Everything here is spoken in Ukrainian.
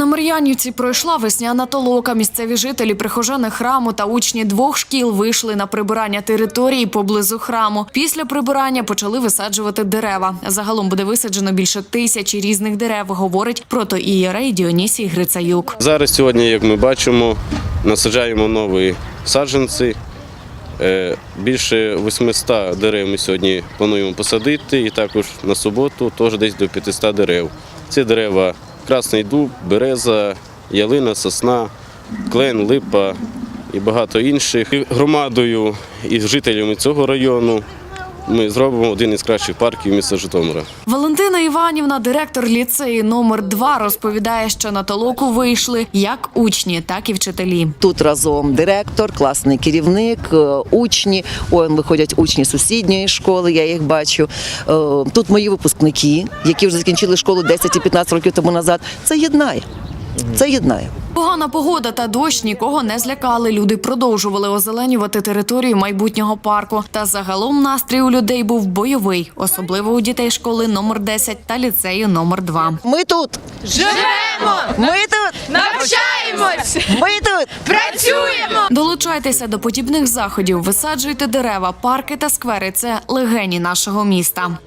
На Мар'янівці пройшла весняна толока. Місцеві жителі прихожани храму та учні двох шкіл вийшли на прибирання території поблизу храму. Після прибирання почали висаджувати дерева. Загалом буде висаджено більше тисячі різних дерев, говорить протоієрей Діонісій Грицаюк. Зараз сьогодні, як ми бачимо, насаджаємо нові саджанці. Е, Більше 800 дерев ми сьогодні плануємо посадити, і також на суботу теж десь до 500 дерев. Ці дерева красний дуб, береза, ялина, сосна, клен, липа і багато інших. Громадою і жителями цього району ми зробимо один із кращих парків міста Житомира. Валентина Іванівна, директор ліцею номер 2 розповідає, що на толоку вийшли як учні, так і вчителі. Тут разом директор, класний керівник, е, учні. Он виходять учні сусідньої школи. Я їх бачу. Е, Тут мої випускники, які вже закінчили школу 10 і 15 років тому назад. Це єднає. Це єднає. Погана погода та дощ нікого не злякали. Люди продовжували озеленювати територію майбутнього парку. Та загалом настрій у людей був бойовий, особливо у дітей школи номер 10 та ліцею номер 2 Ми тут. Живемо! Ми тут. Навчаємось! Ми тут. Працюємо! Долучайтеся до подібних заходів, висаджуйте дерева, парки та сквери. Це легені нашого міста.